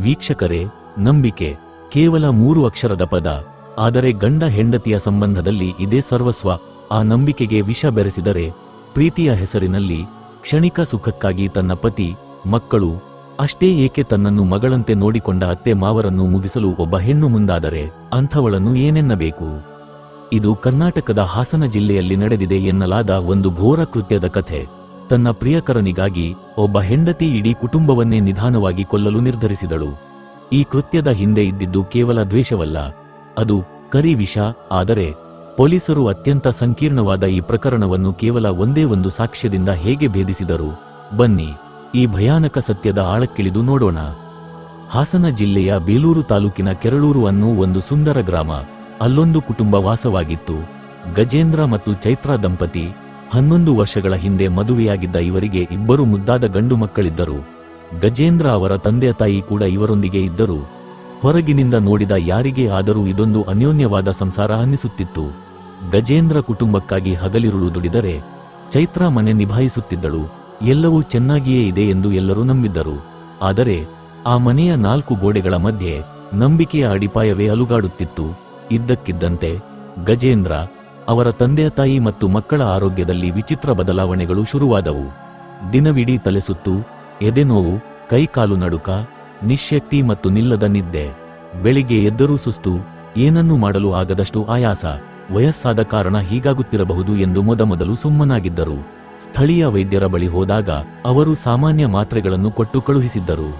ವೀಕ್ಷಕರೇ, ನಂಬಿಕೆ ಕೇವಲ ಮೂರು ಅಕ್ಷರದ ಪದ, ಆದರೆ ಗಂಡ ಹೆಂಡತಿಯ ಸಂಬಂಧದಲ್ಲಿ ಇದೇ ಸರ್ವಸ್ವ. ಆ ನಂಬಿಕೆಗೆ ವಿಷ ಬೆರೆಸಿದರೆ ಪ್ರೀತಿಯ ಹೆಸರಿನಲ್ಲಿ ಕ್ಷಣಿಕ ಸುಖಕ್ಕಾಗಿ ತನ್ನ ಪತಿ, ಮಕ್ಕಳು, ಅಷ್ಟೇ ಏಕೆ ತನ್ನನ್ನು ಮಗಳಂತೆ ನೋಡಿಕೊಂಡ ಅತ್ತೆ ಮಾವರನ್ನು ಮುಗಿಸಲು ಒಬ್ಬ ಹೆಣ್ಣು ಮುಂದಾದರೆ ಅಂಥವಳನ್ನು ಏನೆನ್ನಬೇಕು? ಇದು ಕರ್ನಾಟಕದ ಹಾಸನ ಜಿಲ್ಲೆಯಲ್ಲಿ ನಡೆದಿದೆ ಎನ್ನಲಾದ ಒಂದು ಘೋರ ಕೃತ್ಯದ ಕಥೆ. ತನ್ನ ಪ್ರಿಯಕರನಿಗಾಗಿ ಒಬ್ಬ ಹೆಂಡತಿ ಇಡೀ ಕುಟುಂಬವನ್ನೇ ನಿಧಾನವಾಗಿ ಕೊಲ್ಲಲು ನಿರ್ಧರಿಸಿದಳು. ಈ ಕೃತ್ಯದ ಹಿಂದೆ ಇದ್ದಿದ್ದು ಕೇವಲ ದ್ವೇಷವಲ್ಲ, ಅದು ಕರಿ ವಿಷ, ಆದರೆ ಪೊಲೀಸರು ಅತ್ಯಂತ ಸಂಕೀರ್ಣವಾದ ಈ ಪ್ರಕರಣವನ್ನು ಕೇವಲ ಒಂದೇ ಒಂದು ಸಾಕ್ಷ್ಯದಿಂದ ಹೇಗೆ ಭೇದಿಸಿದರು? ಬನ್ನಿ, ಈ ಭಯಾನಕ ಸತ್ಯದ ಆಳಕ್ಕಿಳಿದು ನೋಡೋಣ. ಹಾಸನ ಜಿಲ್ಲೆಯ ಬೇಲೂರು ತಾಲೂಕಿನ ಕೆರಳೂರು ಅನ್ನೋ ಒಂದು ಸುಂದರ ಗ್ರಾಮ, ಅಲ್ಲೊಂದು ಕುಟುಂಬ ವಾಸವಾಗಿತ್ತು. ಗಜೇಂದ್ರ ಮತ್ತು ಚೈತ್ರ ದಂಪತಿ ಹನ್ನೊಂದು ವರ್ಷಗಳ ಹಿಂದೆ ಮದುವೆಯಾಗಿದ್ದ ಇವರಿಗೆ ಇಬ್ಬರು ಮುದ್ದಾದ ಗಂಡು ಮಕ್ಕಳಿದ್ದರು. ಗಜೇಂದ್ರ ಅವರ ತಂದೆ ತಾಯಿ ಕೂಡ ಇವರೊಂದಿಗೆ ಇದ್ದರು. ಹೊರಗಿನಿಂದ ನೋಡಿದ ಯಾರಿಗೇ ಆದರೂ ಇದೊಂದು ಅನ್ಯೋನ್ಯವಾದ ಸಂಸಾರ ಅನ್ನಿಸುತ್ತಿತ್ತು. ಗಜೇಂದ್ರ ಕುಟುಂಬಕ್ಕಾಗಿ ಹಗಲಿರುಳು ದುಡಿದರೆ ಚೈತ್ರ ಮನೆ ನಿಭಾಯಿಸುತ್ತಿದ್ದಳು. ಎಲ್ಲವೂ ಚೆನ್ನಾಗಿಯೇ ಇದೆ ಎಂದು ಎಲ್ಲರೂ ನಂಬಿದ್ದರು. ಆದರೆ ಆ ಮನೆಯ ನಾಲ್ಕು ಗೋಡೆಗಳ ಮಧ್ಯೆ ನಂಬಿಕೆಯ ಅಡಿಪಾಯವೇ ಅಲುಗಾಡುತ್ತಿತ್ತು. ಇದ್ದಕ್ಕಿದ್ದಂತೆ ಗಜೇಂದ್ರ ಅವರ ತಂದೆ, ತಾಯಿ ಮತ್ತು ಮಕ್ಕಳ ಆರೋಗ್ಯದಲ್ಲಿ ವಿಚಿತ್ರ ಬದಲಾವಣೆಗಳು ಶುರುವಾದವು. ದಿನವಿಡೀ ತಲೆಸುತ್ತು ಎದೆನೋವು ಕೈಕಾಲು ನಡುಕ ನಿಶ್ಶಕ್ತಿ ಮತ್ತು ನಿಲ್ಲದ ನಿದ್ದೆ. ಬೆಳಿಗ್ಗೆ ಎದ್ದರೂ ಸುಸ್ತು, ಏನನ್ನೂ ಮಾಡಲು ಆಗದಷ್ಟು ಆಯಾಸ. ವಯಸ್ಸಾದ ಕಾರಣ ಹೀಗಾಗುತ್ತಿರಬಹುದು ಎಂದು ಮೊದಮೊದಲು ಸುಮ್ಮನಾಗಿದ್ದರು. ಸ್ಥಳೀಯ ವೈದ್ಯರ ಬಳಿ ಹೋದಾಗ ಅವರು ಸಾಮಾನ್ಯ ಮಾತ್ರೆಗಳನ್ನು ಕೊಟ್ಟು ಕಳುಹಿಸಿದ್ದರು.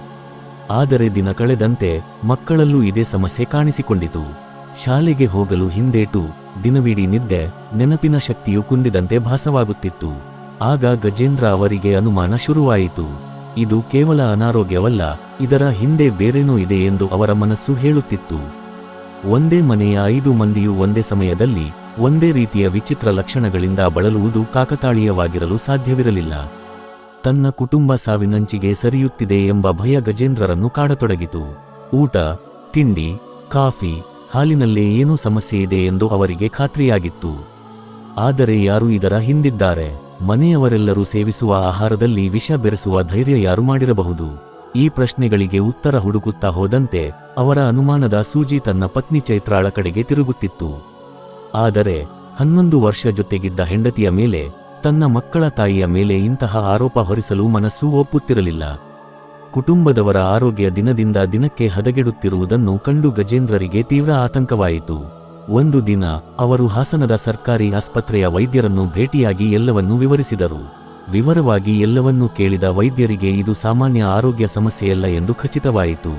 ಆದರೆ ದಿನ ಕಳೆದಂತೆ ಮಕ್ಕಳಲ್ಲೂ ಇದೇ ಸಮಸ್ಯೆ ಕಾಣಿಸಿಕೊಂಡಿತು. ಶಾಲೆಗೆ ಹೋಗಲು ಹಿಂದೇಟು ದಿನವಿಡೀ ನಿದ್ದೆ, ನೆನಪಿನ ಶಕ್ತಿಯು ಕುಂದಿದಂತೆ ಭಾಸವಾಗುತ್ತಿತ್ತು. ಆಗ ಗಜೇಂದ್ರ ಅವರಿಗೆ ಅನುಮಾನ ಶುರುವಾಯಿತು. ಇದು ಕೇವಲ ಅನಾರೋಗ್ಯವಲ್ಲ, ಇದರ ಹಿಂದೆ ಬೇರೇನೂ ಇದೆ ಎಂದು ಅವರ ಮನಸ್ಸು ಹೇಳುತ್ತಿತ್ತು. ಒಂದೇ ಮನೆಯ ಐದು ಮಂದಿಯು ಒಂದೇ ಸಮಯದಲ್ಲಿ, ಒಂದೇ ರೀತಿಯ ವಿಚಿತ್ರ ಲಕ್ಷಣಗಳಿಂದ ಬಳಲುವುದು ಕಾಕತಾಳೀಯವಾಗಿರಲು ಸಾಧ್ಯವಿರಲಿಲ್ಲ. ತನ್ನ ಕುಟುಂಬ ಸಾವಿನಂಚಿಗೆ ಸರಿಯುತ್ತಿದೆ ಎಂಬ ಭಯ ಗಜೇಂದ್ರರನ್ನು ಕಾಡತೊಡಗಿತು. ಊಟ, ತಿಂಡಿ, ಕಾಫಿ ಹಾಲಿನಲ್ಲೇ ಏನೋ ಸಮಸ್ಯೆ ಇದೆ ಎಂದು ಅವರಿಗೆ ಖಾತ್ರಿಯಾಗಿತ್ತು. ಆದರೆ ಯಾರು ಇದರ ಹಿಂದಿದ್ದಾರೆ? ಮನೆಯವರೆಲ್ಲರೂ ಸೇವಿಸುವ ಆಹಾರದಲ್ಲಿ ವಿಷ ಬೆರೆಸುವ ಧೈರ್ಯ ಯಾರು ಮಾಡಿರಬಹುದು? ಈ ಪ್ರಶ್ನೆಗಳಿಗೆ ಉತ್ತರ ಹುಡುಕುತ್ತಾ ಹೋದಂತೆ ಅವರ ಅನುಮಾನದ ಸೂಜಿ ತನ್ನ ಪತ್ನಿ ಚೈತ್ರಾಳ ಕಡೆಗೆ ತಿರುಗುತ್ತಿತ್ತು. ಆದರೆ, ಹನ್ನೊಂದು ವರ್ಷ ಜೊತೆಗಿದ್ದ ಹೆಂಡತಿಯ ಮೇಲೆ, ತನ್ನ ಮಕ್ಕಳ ತಾಯಿಯ ಮೇಲೆ ಇಂತಹ ಆರೋಪ ಹೊರಿಸಲು ಮನಸ್ಸು ಒಪ್ಪುತ್ತಿರಲಿಲ್ಲ. ಕುಟುಂಬದವರ ಆರೋಗ್ಯ ದಿನದಿಂದ ದಿನಕ್ಕೆ ಹದಗೆಡುತ್ತಿರುವುದನ್ನು ಕಂಡು ಗಜೇಂದ್ರರಿಗೆ ತೀವ್ರ ಆತಂಕವಾಯಿತು. ಒಂದು ದಿನ ಅವರು ಹಾಸನದ ಸರ್ಕಾರಿ ಆಸ್ಪತ್ರೆಯ ವೈದ್ಯರನ್ನು ಭೇಟಿಯಾಗಿ ಎಲ್ಲವನ್ನೂ ವಿವರಿಸಿದರು. ವಿವರವಾಗಿ ಎಲ್ಲವನ್ನೂ ಕೇಳಿದ ವೈದ್ಯರಿಗೆ ಇದು ಸಾಮಾನ್ಯ ಆರೋಗ್ಯ ಸಮಸ್ಯೆಯಲ್ಲ ಎಂದು ಖಚಿತವಾಯಿತು.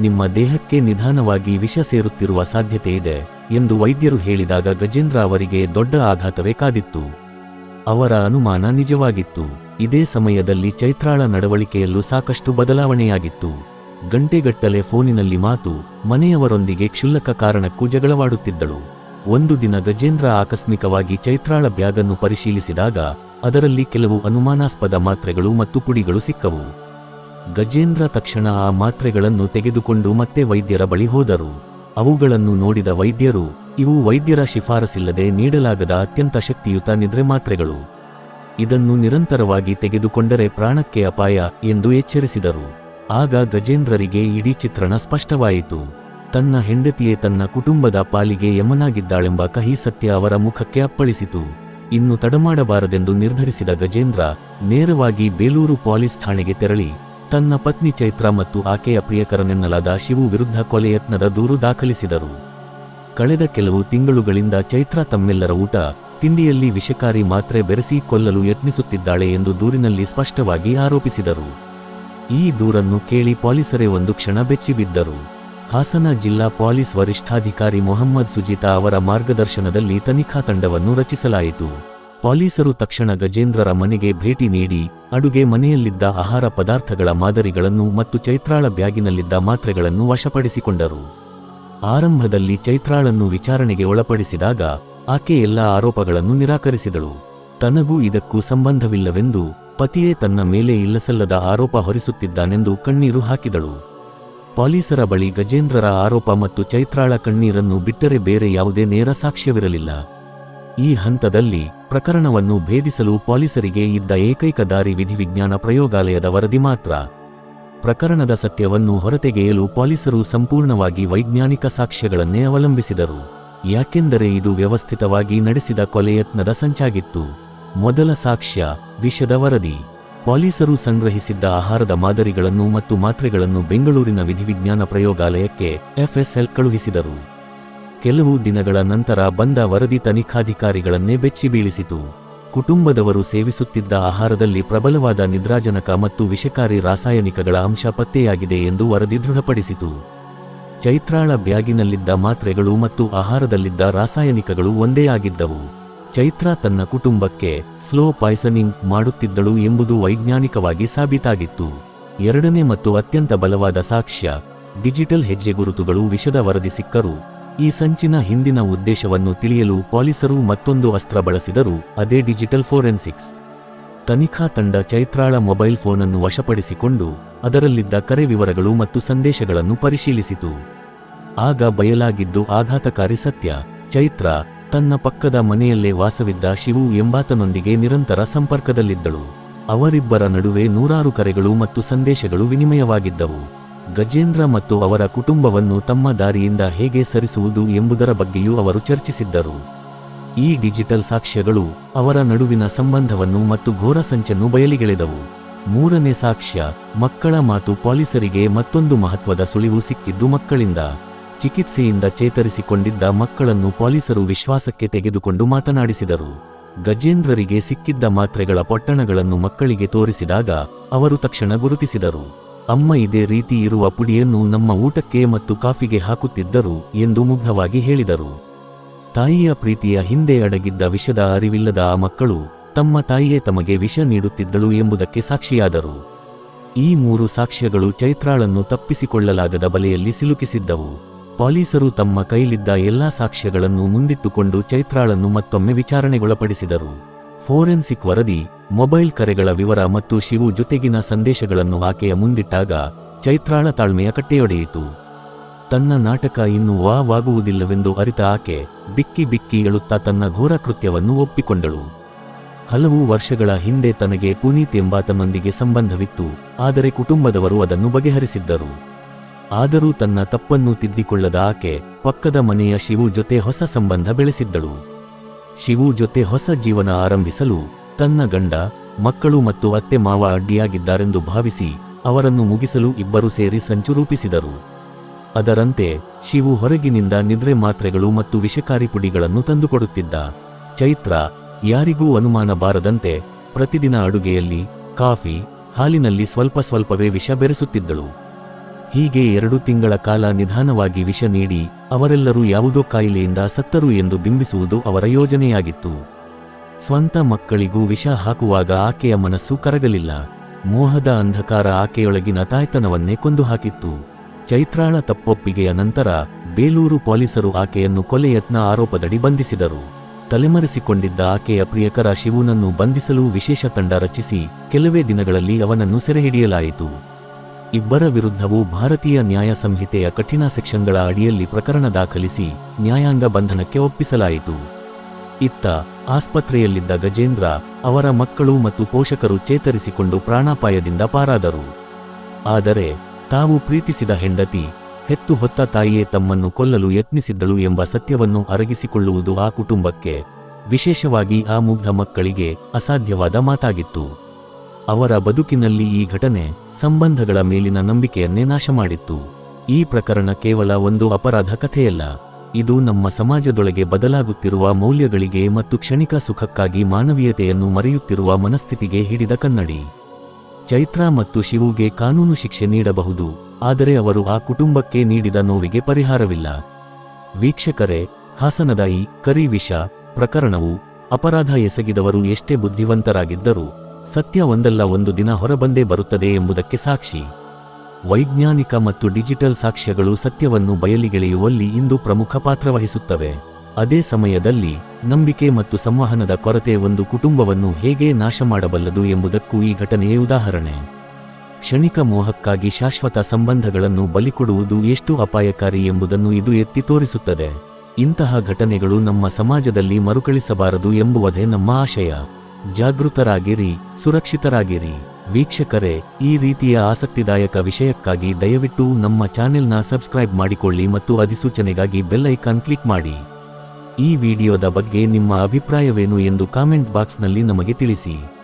ನಿಮ್ಮ ದೇಹಕ್ಕೆ ನಿಧಾನವಾಗಿ ವಿಷ ಸೇರುತ್ತಿರುವ ಸಾಧ್ಯತೆ ಇದೆ, ಎಂದು ವೈದ್ಯರು ಹೇಳಿದಾಗ ಗಜೇಂದ್ರ ಅವರಿಗೆ ದೊಡ್ಡ ಆಘಾತವೇ ಕಾದಿತ್ತು. ಅವರ ಅನುಮಾನ ನಿಜವಾಗಿತ್ತು. ಇದೇ ಸಮಯದಲ್ಲಿ ಚೈತ್ರಾಳ ನಡವಳಿಕೆಯಲ್ಲೂ ಸಾಕಷ್ಟು ಬದಲಾವಣೆಯಾಗಿತ್ತು. ಗಂಟೆಗಟ್ಟಲೆ ಫೋನಿನಲ್ಲಿ ಮಾತು, ಮನೆಯವರೊಂದಿಗೆ ಕ್ಷುಲ್ಲಕ ಕಾರಣಕ್ಕೂ ಜಗಳವಾಡುತ್ತಿದ್ದಳು. ಒಂದು ದಿನ ಗಜೇಂದ್ರ ಆಕಸ್ಮಿಕವಾಗಿ ಚೈತ್ರಾಳ ಬ್ಯಾಗನ್ನು ಪರಿಶೀಲಿಸಿದಾಗ, ಅದರಲ್ಲಿ ಕೆಲವು ಅನುಮಾನಾಸ್ಪದ ಮಾತ್ರೆಗಳು ಮತ್ತು ಪುಡಿಗಳು ಸಿಕ್ಕವು. ಗಜೇಂದ್ರ ತಕ್ಷಣ ಆ ಮಾತ್ರೆಗಳನ್ನು ತೆಗೆದುಕೊಂಡು ಮತ್ತೆ ವೈದ್ಯರ ಬಳಿ ಹೋದರು. ಅವುಗಳನ್ನು ನೋಡಿದ ವೈದ್ಯರು, ಇವು ವೈದ್ಯರ ಶಿಫಾರಸಿಲ್ಲದೆ ನೀಡಲಾಗದ ಅತ್ಯಂತ ಶಕ್ತಿಯುತ ನಿದ್ರೆ ಮಾತ್ರೆಗಳು. ಇದನ್ನು ನಿರಂತರವಾಗಿ ತೆಗೆದುಕೊಂಡರೆ ಪ್ರಾಣಕ್ಕೆ ಅಪಾಯ ಎಂದು ಎಚ್ಚರಿಸಿದರು. ಆಗ ಗಜೇಂದ್ರರಿಗೆ ಇಡೀ ಚಿತ್ರಣ ಸ್ಪಷ್ಟವಾಯಿತು. ತನ್ನ ಹೆಂಡತಿಯೇ ತನ್ನ ಕುಟುಂಬದ ಪಾಲಿಗೆ ಯಮನಾಗಿದ್ದಾಳೆಂಬ ಕಹಿ ಸತ್ಯ ಅವರ ಮುಖಕ್ಕೆ ಅಪ್ಪಳಿಸಿತು. ಇನ್ನು ತಡಮಾಡಬಾರದೆಂದು ನಿರ್ಧರಿಸಿದ ಗಜೇಂದ್ರ ನೇರವಾಗಿ ಬೇಲೂರು ಪೊಲೀಸ್ ಠಾಣೆಗೆ ತೆರಳಿ, ತನ್ನ ಪತ್ನಿ ಚೈತ್ರ ಮತ್ತು ಆಕೆಯ ಪ್ರಿಯಕರನೆನ್ನಲಾದ ಶಿವು ವಿರುದ್ಧ ಕೊಲೆಯತ್ನದ ದೂರು ದಾಖಲಿಸಿದರು. ಕಳೆದ ಕೆಲವು ತಿಂಗಳುಗಳಿಂದ ಚೈತ್ರ ತಮ್ಮೆಲ್ಲರ ಊಟ ತಿಂಡಿಯಲ್ಲಿ ವಿಷಕಾರಿ ಮಾತ್ರೆ ಬೆರೆಸಿ ಕೊಲ್ಲಲು ಯತ್ನಿಸುತ್ತಿದ್ದಾಳೆ ಎಂದು ದೂರಿನಲ್ಲಿ ಸ್ಪಷ್ಟವಾಗಿ ಆರೋಪಿಸಿದರು. ಈ ದೂರನ್ನು ಕೇಳಿ ಪೊಲೀಸರೇ ಒಂದು ಕ್ಷಣ ಬೆಚ್ಚಿಬಿದ್ದರು ಹಾಸನ ಜಿಲ್ಲಾ ಪೊಲೀಸ್ ವರಿಷ್ಠಾಧಿಕಾರಿ ಮೊಹಮ್ಮದ್ ಸುಜಿತಾ ಅವರ ಮಾರ್ಗದರ್ಶನದಲ್ಲಿ ತನಿಖಾ ತಂಡವನ್ನು ರಚಿಸಲಾಯಿತು. ಪೊಲೀಸರು ತಕ್ಷಣ ಗಜೇಂದ್ರರ ಮನೆಗೆ ಭೇಟಿ ನೀಡಿ, ಅಡುಗೆ ಮನೆಯಲ್ಲಿದ್ದ ಆಹಾರ ಪದಾರ್ಥಗಳ ಮಾದರಿಗಳನ್ನು ಮತ್ತು ಚೈತ್ರಾಳ ಬ್ಯಾಗಿನಲ್ಲಿದ್ದ ಮಾತ್ರೆಗಳನ್ನು ವಶಪಡಿಸಿಕೊಂಡರು. ಆರಂಭದಲ್ಲಿ ಚೈತ್ರಾಳನ್ನು ವಿಚಾರಣೆಗೆ ಒಳಪಡಿಸಿದಾಗ ಆಕೆ ಎಲ್ಲ ಆರೋಪಗಳನ್ನು ನಿರಾಕರಿಸಿದಳು. ತನಗೂ ಇದಕ್ಕೂ ಸಂಬಂಧವಿಲ್ಲವೆಂದು ಪತಿಯೇ ತನ್ನ ಮೇಲೆ ಇಲ್ಲಸಲ್ಲದ ಆರೋಪ ಹೊರಿಸುತ್ತಿದ್ದಾನೆಂದು ಕಣ್ಣೀರು ಹಾಕಿದಳು. ಪೊಲೀಸರ ಬಳಿ ಗಜೇಂದ್ರರ ಆರೋಪ ಮತ್ತು ಚೈತ್ರಾಳ ಕಣ್ಣೀರನ್ನು ಬಿಟ್ಟರೆ ಬೇರೆ ಯಾವುದೇ ನೇರ ಸಾಕ್ಷ್ಯವಿರಲಿಲ್ಲ. ಈ ಹಂತದಲ್ಲಿ ಪ್ರಕರಣವನ್ನು ಭೇದಿಸಲು ಪೊಲೀಸರಿಗೆ ಇದ್ದ ಏಕೈಕ ದಾರಿ ವಿಧಿವಿಜ್ಞಾನ ಪ್ರಯೋಗಾಲಯದ ವರದಿ ಮಾತ್ರ. ಪ್ರಕರಣದ ಸತ್ಯವನ್ನು ಹೊರತೆಗೆಯಲು ಪೊಲೀಸರು ಸಂಪೂರ್ಣವಾಗಿ ವೈಜ್ಞಾನಿಕ ಸಾಕ್ಷ್ಯಗಳನ್ನೇ ಅವಲಂಬಿಸಿದರು. ಯಾಕೆಂದರೆ ಇದು ವ್ಯವಸ್ಥಿತವಾಗಿ ನಡೆಸಿದ ಕೊಲೆಯತ್ನದ ಸಂಚಾಗಿತ್ತು. ಮೊದಲ ಸಾಕ್ಷ್ಯ, ವಿಷದ ವರದಿ. ಪೊಲೀಸರು ಸಂಗ್ರಹಿಸಿದ್ದ ಆಹಾರದ ಮಾದರಿಗಳನ್ನು ಮತ್ತು ಮಾತ್ರೆಗಳನ್ನು ಬೆಂಗಳೂರಿನ ವಿಧಿವಿಜ್ಞಾನ ಪ್ರಯೋಗಾಲಯಕ್ಕೆ ಎಫ್ಎಸ್ಎಲ್ ಕಳುಹಿಸಿದರು. ಕೆಲವು ದಿನಗಳ ನಂತರ ಬಂದ ವರದಿ ತನಿಖಾಧಿಕಾರಿಗಳನ್ನೇ ಬೆಚ್ಚಿ ಬೀಳಿಸಿತು. ಕುಟುಂಬದವರು ಸೇವಿಸುತ್ತಿದ್ದ ಆಹಾರದಲ್ಲಿ ಪ್ರಬಲವಾದ ನಿದ್ರಾಜನಕ ಮತ್ತು ವಿಷಕಾರಿ ರಾಸಾಯನಿಕಗಳ ಅಂಶ ಪತ್ತೆಯಾಗಿದೆ ಎಂದು ವರದಿ ದೃಢಪಡಿಸಿತು. ಚೈತ್ರಾಳ ಬ್ಯಾಗಿನಲ್ಲಿದ್ದ ಮಾತ್ರೆಗಳು ಮತ್ತು ಆಹಾರದಲ್ಲಿದ್ದ ರಾಸಾಯನಿಕಗಳು ಒಂದೇ ಆಗಿದ್ದವು. ಚೈತ್ರ ತನ್ನ ಕುಟುಂಬಕ್ಕೆ ಸ್ಲೋ ಪಾಯ್ಸನಿಂಗ್ ಮಾಡುತ್ತಿದ್ದಳು ಎಂಬುದು ವೈಜ್ಞಾನಿಕವಾಗಿ ಸಾಬೀತಾಗಿತ್ತು. ಎರಡನೇ ಮತ್ತು ಅತ್ಯಂತ ಬಲವಾದ ಸಾಕ್ಷ್ಯ, ಡಿಜಿಟಲ್ ಹೆಜ್ಜೆಗುರುತುಗಳು ವಿಷದ ವರದಿ ಸಿಕ್ಕರು. ಈ ಸಂಚಿನ ಹಿಂದಿನ ಉದ್ದೇಶವನ್ನು ತಿಳಿಯಲು ಪೊಲೀಸರು ಮತ್ತೊಂದು ಅಸ್ತ್ರ ಬಳಸಿದರು, ಅದೇ ಡಿಜಿಟಲ್ ಫೋರೆನ್ಸಿಕ್ಸ್. ತನಿಖಾ ತಂಡ ಚೈತ್ರಾಳ ಮೊಬೈಲ್ ಫೋನನ್ನು ವಶಪಡಿಸಿಕೊಂಡು ಅದರಲ್ಲಿದ್ದ ಕರೆ ವಿವರಗಳು ಮತ್ತು ಸಂದೇಶಗಳನ್ನು ಪರಿಶೀಲಿಸಿತು. ಆಗ ಬಯಲಾಗಿದ್ದು ಆಘಾತಕಾರಿ ಸತ್ಯ, ಚೈತ್ರ ತನ್ನ ಪಕ್ಕದ ಮನೆಯಲ್ಲೇ ವಾಸವಿದ್ದ ಶಿವು ಎಂಬಾತನೊಂದಿಗೆ ನಿರಂತರ ಸಂಪರ್ಕದಲ್ಲಿದ್ದಳು. ಅವರಿಬ್ಬರ ನಡುವೆ ನೂರಾರು ಕರೆಗಳು ಮತ್ತು ಸಂದೇಶಗಳು ವಿನಿಮಯವಾಗಿದ್ದವು. ಗಜೇಂದ್ರ ಮತ್ತು ಅವರ ಕುಟುಂಬವನ್ನು ತಮ್ಮ ದಾರಿಯಿಂದ ಹೇಗೆ ಸರಿಸುವುದು ಎಂಬುದರ ಬಗ್ಗೆಯೂ ಅವರು ಚರ್ಚಿಸಿದ್ದರು. ಈ ಡಿಜಿಟಲ್ ಸಾಕ್ಷ್ಯಗಳು ಅವರ ನಡುವಿನ ಸಂಬಂಧವನ್ನು ಮತ್ತು ಘೋರ ಸಂಚನ್ನು ಬಯಲಿಗೆಳೆದವು. ಮೂರನೇ ಸಾಕ್ಷ್ಯ, ಮಕ್ಕಳ ಮಾತು ಪೊಲೀಸರಿಗೆ ಮತ್ತೊಂದು ಮಹತ್ವದ ಸುಳಿವು ಸಿಕ್ಕಿದ್ದು ಮಕ್ಕಳಿಂದ. ಚಿಕಿತ್ಸೆಯಿಂದ ಚೇತರಿಸಿಕೊಂಡಿದ್ದ ಮಕ್ಕಳನ್ನು ಪೊಲೀಸರು ವಿಶ್ವಾಸಕ್ಕೆ ತೆಗೆದುಕೊಂಡು ಮಾತನಾಡಿಸಿದರು. ಗಜೇಂದ್ರರಿಗೆ ಸಿಕ್ಕಿದ್ದ ಮಾತ್ರೆಗಳ ಪೊಟ್ಟಣಗಳನ್ನು ಮಕ್ಕಳಿಗೆ ತೋರಿಸಿದಾಗ ಅವರು ತಕ್ಷಣ ಗುರುತಿಸಿದರು. ಅಮ್ಮ ಇದೇ ರೀತಿ ಇರುವ ಪುಡಿಯನ್ನು ನಮ್ಮ ಊಟಕ್ಕೆ ಮತ್ತು ಕಾಫಿಗೆ ಹಾಕುತ್ತಿದ್ದರು ಎಂದು ಮುಗ್ಧವಾಗಿ ಹೇಳಿದರು. ತಾಯಿಯ ಪ್ರೀತಿಯ ಹಿಂದೆ ಅಡಗಿದ್ದ ವಿಷದ ಅರಿವಿಲ್ಲದ ಆ ಮಕ್ಕಳು ತಮ್ಮ ತಾಯಿಯೇ ತಮಗೆ ವಿಷ ನೀಡುತ್ತಿದ್ದಳು ಎಂಬುದಕ್ಕೆ ಸಾಕ್ಷಿಯಾದರು. ಈ ಮೂರು ಸಾಕ್ಷ್ಯಗಳು ಚೈತ್ರಾಳನ್ನು ತಪ್ಪಿಸಿಕೊಳ್ಳಲಾಗದ ಬಲೆಯಲ್ಲಿ ಸಿಲುಕಿಸಿದ್ದವು. ಪೊಲೀಸರು ತಮ್ಮ ಕೈಲಿದ್ದ ಎಲ್ಲಾ ಸಾಕ್ಷ್ಯಗಳನ್ನು ಮುಂದಿಟ್ಟುಕೊಂಡು ಚೈತ್ರಾಳನ್ನು ಮತ್ತೊಮ್ಮೆ ವಿಚಾರಣೆಗೊಳಪಡಿಸಿದರು. ಫೋರೆನ್ಸಿಕ್ ವರದಿ, ಮೊಬೈಲ್ ಕರೆಗಳ ವಿವರ ಮತ್ತು ಶಿವು ಜೊತೆಗಿನ ಸಂದೇಶಗಳನ್ನು ಆಕೆಯ ಮುಂದಿಟ್ಟಾಗ ಚೈತ್ರಾಳ ತಾಳ್ಮೆಯ ಕಟ್ಟೆಯೊಡೆಯಿತು. ತನ್ನ ನಾಟಕ ಇನ್ನು ವಾವಾಗುವುದಿಲ್ಲವೆಂದು ಅರಿತ ಆಕೆ ಬಿಕ್ಕಿ ಬಿಕ್ಕಿ ತನ್ನ ಘೋರ ಕೃತ್ಯವನ್ನು ಒಪ್ಪಿಕೊಂಡಳು. ಹಲವು ವರ್ಷಗಳ ಹಿಂದೆ ತನಗೆ ಪುನೀತ್ ಎಂಬಾತನೊಂದಿಗೆ ಸಂಬಂಧವಿತ್ತು, ಆದರೆ ಕುಟುಂಬದವರು ಅದನ್ನು ಬಗೆಹರಿಸಿದ್ದರು. ಆದರೂ ತನ್ನ ತಪ್ಪನ್ನು ತಿದ್ದಿಕೊಳ್ಳದ ಆಕೆ ಪಕ್ಕದ ಮನೆಯ ಶಿವು ಜೊತೆ ಹೊಸ ಸಂಬಂಧ ಬೆಳೆಸಿದ್ದಳು. ಶಿವು ಜೊತೆ ಹೊಸ ಜೀವನ ಆರಂಭಿಸಲು ತನ್ನ ಗಂಡ, ಮಕ್ಕಳು ಮತ್ತು ಅತ್ತೆ ಮಾವ ಅಡ್ಡಿಯಾಗಿದ್ದಾರೆಂದು ಭಾವಿಸಿ ಅವರನ್ನು ಮುಗಿಸಲು ಇಬ್ಬರು ಸೇರಿ ಸಂಚು ರೂಪಿಸಿದರು. ಅದರಂತೆ ಶಿವು ಹೊರಗಿನಿಂದ ನಿದ್ರೆ ಮಾತ್ರೆಗಳು ಮತ್ತು ವಿಷಕಾರಿ ಪುಡಿಗಳನ್ನು ತಂದುಕೊಡುತ್ತಿದ್ದ. ಚೈತ್ರ, ಯಾರಿಗೂ ಅನುಮಾನ ಬಾರದಂತೆ ಪ್ರತಿದಿನ ಅಡುಗೆಯಲ್ಲಿ ಕಾಫಿ, ಹಾಲಿನಲ್ಲಿ ಸ್ವಲ್ಪ ಸ್ವಲ್ಪವೇ ವಿಷ ಬೆರೆಸುತ್ತಿದ್ದಳು. ಹೀಗೆ ಎರಡು ತಿಂಗಳ ಕಾಲ ನಿಧಾನವಾಗಿ ವಿಷ ನೀಡಿ ಅವರೆಲ್ಲರೂ ಯಾವುದೋ ಕಾಯಿಲೆಯಿಂದ ಸತ್ತರು ಎಂದು ಬಿಂಬಿಸುವುದು ಅವರ ಯೋಜನೆಯಾಗಿತ್ತು. ಸ್ವಂತ ಮಕ್ಕಳಿಗೂ ವಿಷ ಹಾಕುವಾಗ ಆಕೆಯ ಮನಸ್ಸು ಕರಗಲಿಲ್ಲ. ಮೋಹದ ಅಂಧಕಾರ ಆಕೆಯೊಳಗಿನ ತಾಯ್ತನವನ್ನೇ ಕೊಂದು ಹಾಕಿತ್ತು ಚೈತ್ರಾಳ ತಪ್ಪೊಪ್ಪಿಗೆಯ ನಂತರ ಬೇಲೂರು ಪೊಲೀಸರು ಆಕೆಯನ್ನು ಕೊಲೆ ಯತ್ನ ಆರೋಪದಡಿ ಬಂಧಿಸಿದರು. ತಲೆಮರೆಸಿಕೊಂಡಿದ್ದ ಆಕೆಯ ಪ್ರಿಯಕರ ಶಿವುನನ್ನು ಬಂಧಿಸಲು ವಿಶೇಷ ತಂಡ ರಚಿಸಿ ಕೆಲವೇ ದಿನಗಳಲ್ಲಿ ಅವನನ್ನು ಸೆರೆಹಿಡಿಯಲಾಯಿತು. ಇಬ್ಬರ ವಿರುದ್ಧವೂ ಭಾರತೀಯ ನ್ಯಾಯ ಸಂಹಿತೆಯ ಕಠಿಣ ಸೆಕ್ಷನ್ಗಳ ಅಡಿಯಲ್ಲಿ ಪ್ರಕರಣ ದಾಖಲಿಸಿ ನ್ಯಾಯಾಂಗ ಬಂಧನಕ್ಕೆ ಒಪ್ಪಿಸಲಾಯಿತು. ಇತ್ತ ಆಸ್ಪತ್ರೆಯಲ್ಲಿದ್ದ ಗಜೇಂದ್ರ ಅವರ ಮಕ್ಕಳು ಮತ್ತು ಪೋಷಕರು ಚೇತರಿಸಿಕೊಂಡು ಪ್ರಾಣಾಪಾಯದಿಂದ ಪಾರಾದರು. ಆದರೆ ತಾವು ಪ್ರೀತಿಸಿದ ಹೆಂಡತಿ, ಹೆತ್ತು ಹೊತ್ತ ತಾಯಿಯೇ ತಮ್ಮನ್ನು ಕೊಲ್ಲಲು ಯತ್ನಿಸಿದ್ದಳು ಎಂಬ ಸತ್ಯವನ್ನು ಅರಗಿಸಿಕೊಳ್ಳುವುದು ಆ ಕುಟುಂಬಕ್ಕೆ, ವಿಶೇಷವಾಗಿ ಆ ಮುಗ್ಧ ಮಕ್ಕಳಿಗೆ ಅಸಾಧ್ಯವಾದ ಮಾತಾಗಿತ್ತು. ಅವರ ಬದುಕಿನಲ್ಲಿ ಈ ಘಟನೆ ಸಂಬಂಧಗಳ ಮೇಲಿನ ನಂಬಿಕೆಯನ್ನೇ ನಾಶ ಮಾಡಿತ್ತು ಈ ಪ್ರಕರಣ ಕೇವಲ ಒಂದು ಅಪರಾಧ ಕಥೆಯಲ್ಲ, ಇದು ನಮ್ಮ ಸಮಾಜದೊಳಗೆ ಬದಲಾಗುತ್ತಿರುವ ಮೌಲ್ಯಗಳಿಗೆ ಮತ್ತು ಕ್ಷಣಿಕ ಸುಖಕ್ಕಾಗಿ ಮಾನವೀಯತೆಯನ್ನು ಮರೆಯುತ್ತಿರುವ ಮನಸ್ಥಿತಿಗೆ ಹಿಡಿದ ಕನ್ನಡಿ. ಚೈತ್ರ ಮತ್ತು ಶಿವುಗೆ ಕಾನೂನು ಶಿಕ್ಷೆ ನೀಡಬಹುದು, ಆದರೆ ಅವರು ಆ ಕುಟುಂಬಕ್ಕೆ ನೀಡಿದ ನೋವಿಗೆ ಪರಿಹಾರವಿಲ್ಲ. ವೀಕ್ಷಕರೇ, ಹಾಸನದ ಈ ಕರಿ ವಿಷ ಪ್ರಕರಣವು ಅಪರಾಧ ಎಸಗಿದವರು ಎಷ್ಟೇ ಬುದ್ಧಿವಂತರಾಗಿದ್ದರೂ ಸತ್ಯ ಒಂದಲ್ಲ ಒಂದು ದಿನ ಹೊರಬಂದೇ ಬರುತ್ತದೆ ಎಂಬುದಕ್ಕೆ ಸಾಕ್ಷಿ. ವೈಜ್ಞಾನಿಕ ಮತ್ತು ಡಿಜಿಟಲ್ ಸಾಕ್ಷ್ಯಗಳು ಸತ್ಯವನ್ನು ಬಯಲಿಗೆಳೆಯುವಲ್ಲಿ ಇಂದು ಪ್ರಮುಖ ಪಾತ್ರ ವಹಿಸುತ್ತವೆ. ಅದೇ ಸಮಯದಲ್ಲಿ ನಂಬಿಕೆ ಮತ್ತು ಸಂವಹನದ ಕೊರತೆ ಒಂದು ಕುಟುಂಬವನ್ನು ಹೇಗೆ ನಾಶ ಮಾಡಬಲ್ಲದು ಎಂಬುದಕ್ಕೂ ಈ ಘಟನೆಯೇ ಉದಾಹರಣೆ. ಕ್ಷಣಿಕ ಮೋಹಕ್ಕಾಗಿ ಶಾಶ್ವತ ಸಂಬಂಧಗಳನ್ನು ಬಲಿಕೊಡುವುದು ಎಷ್ಟು ಅಪಾಯಕಾರಿ ಎಂಬುದನ್ನು ಇದು ಎತ್ತಿ ತೋರಿಸುತ್ತದೆ. ಇಂತಹ ಘಟನೆಗಳು ನಮ್ಮ ಸಮಾಜದಲ್ಲಿ ಮರುಕಳಿಸಬಾರದು ಎಂಬುವುದೇ ನಮ್ಮ ಆಶಯ. ಜಾಗೃತರಾಗಿರಿ, ಸುರಕ್ಷಿತರಾಗಿರಿ. ವೀಕ್ಷಕರೇ, ಈ ರೀತಿಯ ಆಸಕ್ತಿದಾಯಕ ವಿಷಯಕ್ಕಾಗಿ ದಯವಿಟ್ಟು ನಮ್ಮ ಚಾನೆಲ್ನ ಸಬ್ಸ್ಕ್ರೈಬ್ ಮಾಡಿಕೊಳ್ಳಿ ಮತ್ತು ಅಧಿಸೂಚನೆಗಾಗಿ ಬೆಲ್ ಐಕಾನ್ ಕ್ಲಿಕ್ ಮಾಡಿ. ಈ ವಿಡಿಯೋದ ಬಗ್ಗೆ ನಿಮ್ಮ ಅಭಿಪ್ರಾಯವೇನು ಎಂದು ಕಾಮೆಂಟ್ ಬಾಕ್ಸ್ನಲ್ಲಿ ನಮಗೆ ತಿಳಿಸಿ.